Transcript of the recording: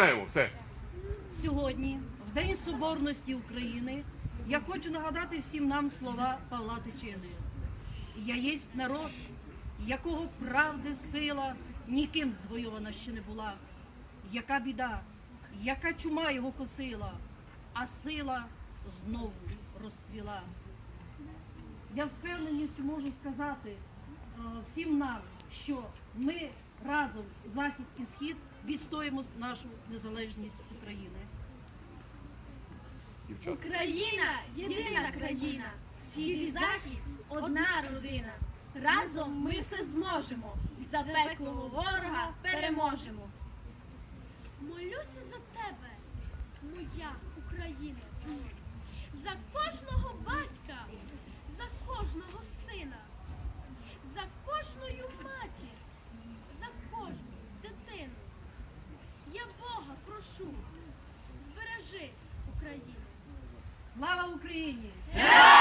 Все. Сьогодні, в День Соборності України, я хочу нагадати всім нам слова Павла Тичини. Я єсть народ, якого правди сила ніким звойована ще не була. Яка біда, яка чума його косила, а сила знову розцвіла. Я впевненістю можу сказати е, всім нам, що ми разом, Захід і Схід, відстоїмо нашу незалежність України. Україна єдина країна, схід і захід одна родина. Разом ми все зможемо. Запеклого ворога переможемо. Молюся за тебе, моя Україна, за кожного прошу, збережи Україну. Слава Україні! Героям!